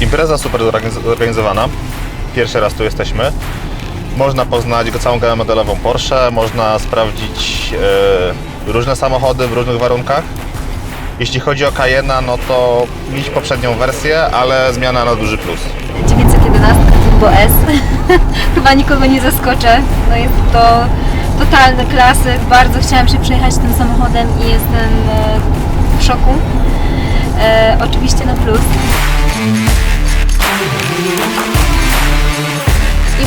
Impreza super zorganiz- zorganizowana. Pierwszy raz tu jesteśmy. Można poznać go całą gamę modelową Porsche, można sprawdzić e, różne samochody w różnych warunkach. Jeśli chodzi o Cayenne, no to mieć poprzednią wersję, ale zmiana na duży plus. 911 Turbo S. Chyba nikogo nie zaskoczę. No jest to totalny klasyk. Bardzo chciałam się przejechać tym samochodem i jestem e, w szoku. E, oczywiście na plus.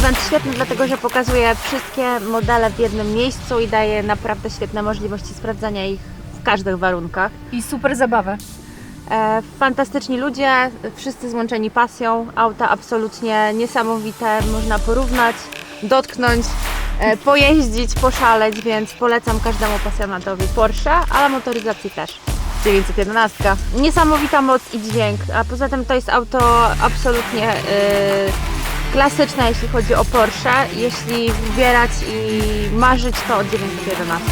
Event świetny, dlatego że pokazuje wszystkie modele w jednym miejscu i daje naprawdę świetne możliwości sprawdzania ich w każdych warunkach. I super zabawa. E, fantastyczni ludzie, wszyscy złączeni pasją, auta absolutnie niesamowite, można porównać, dotknąć, e, pojeździć, poszaleć, więc polecam każdemu pasjonatowi Porsche, ale motoryzacji też. 911. Niesamowita moc i dźwięk, a poza tym to jest auto absolutnie e, klasyczna, jeśli chodzi o Porsche. Jeśli wybierać i marzyć, to od 9 do 11.